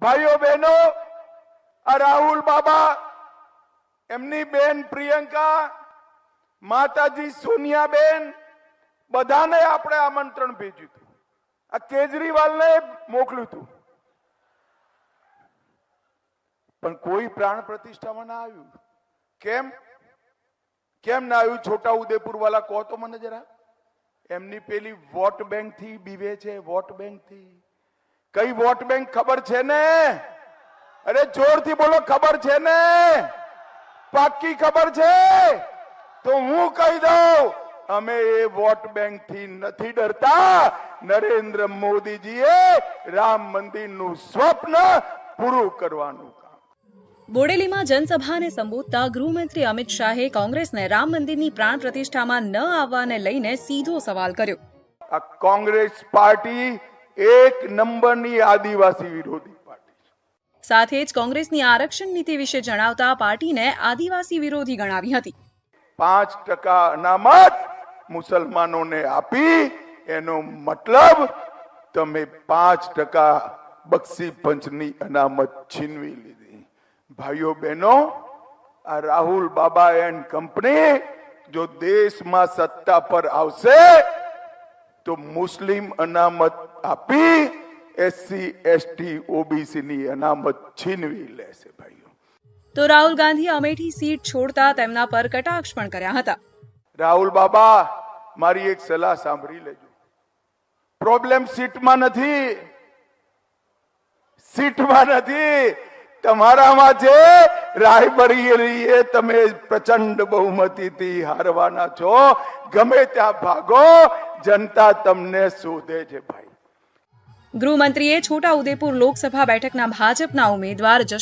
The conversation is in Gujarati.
ભાઈઓ બહેનો, આ રાહુલ બાબા, એમની બેન પ્રિયંકા, માતાજી સોનિયાબેન, બધાને આપણે આમંત્રણ ભેજ્યું હતું. આ કેજરીવાલને મોકલ્યું હતું. પણ કોઈ પ્રાણ પ્રતિષ્ઠામાં ના આવ્યું. કેમ? કેમ ના આવ્યું? છોટા ઉદેપુર વાળા કહો તો મને જરા. એમની પેલી વોટ બેંકથી બીવે છે, વોટ બેંકથી કઈ વોટ બેંક ખબર છે ને? અરે જોરથી બોલો ખબર છે ને? પાક્કી ખબર છે? તો હું કહી દઉં અમે એ વોટ બેંકથી નથી ડરતા. નરેન્દ્ર મોદીજીએ રામ મંદિરનું સ્વપ્ન પૂરું કરવાનું બોડેલીમાં જનસભાને સંબોધતા ગૃહમંત્રી અમિત શાહે કોંગ્રેસને રામ મંદિરની પ્રાણ પ્રતિષ્ઠામાં ન આવવાને લઈને સીધો સવાલ કર્યો. આ કોંગ્રેસ પાર્ટી એક નંબરની આદિવાસી વિરોધી પાર્ટી સાથે જ કોંગ્રેસની આરક્ષણ નીતિ વિશે જણાવતા પાર્ટીને આદિવાસી વિરોધી ગણાવી હતી. પાંચ ટકા અનામત મુસલમાનોને આપી એનો મતલબ તમે પાંચ ટકા બક્ષી પંચની અનામત છીનવી લીધી. ભાઈઓ બહેનો આ રાહુલ બાબા એન્ડ કંપની જો દેશમાં સત્તા પર આવશે તો મુસ્લિમ અનામત આપી એસસી એસટી ઓબીસી ની અનામત છીનવી લેશે ભાઈઓ. તો રાહુલ ગાંધી અમેઠી સીટ છોડતા તેમના પર કટાક્ષ પણ કર્યા હતા. રાહુલ બાબા મારી એક સલાહ સાંભળી લેજો. પ્રોબ્લેમ સીટમાં નથી. સીટમાં નથી. તમારામાં છે રાયબરેલીએ તમે પ્રચંડ બહુમતીથી હારવાના છો. ગમે ત્યાં ભાગો જનતા તમને શોધે છે ભાઈ. ગૃહમંત્રીએ છોટાઉદેપુર લોકસભા બેઠકના ભાજપના ઉમેદવાર જશ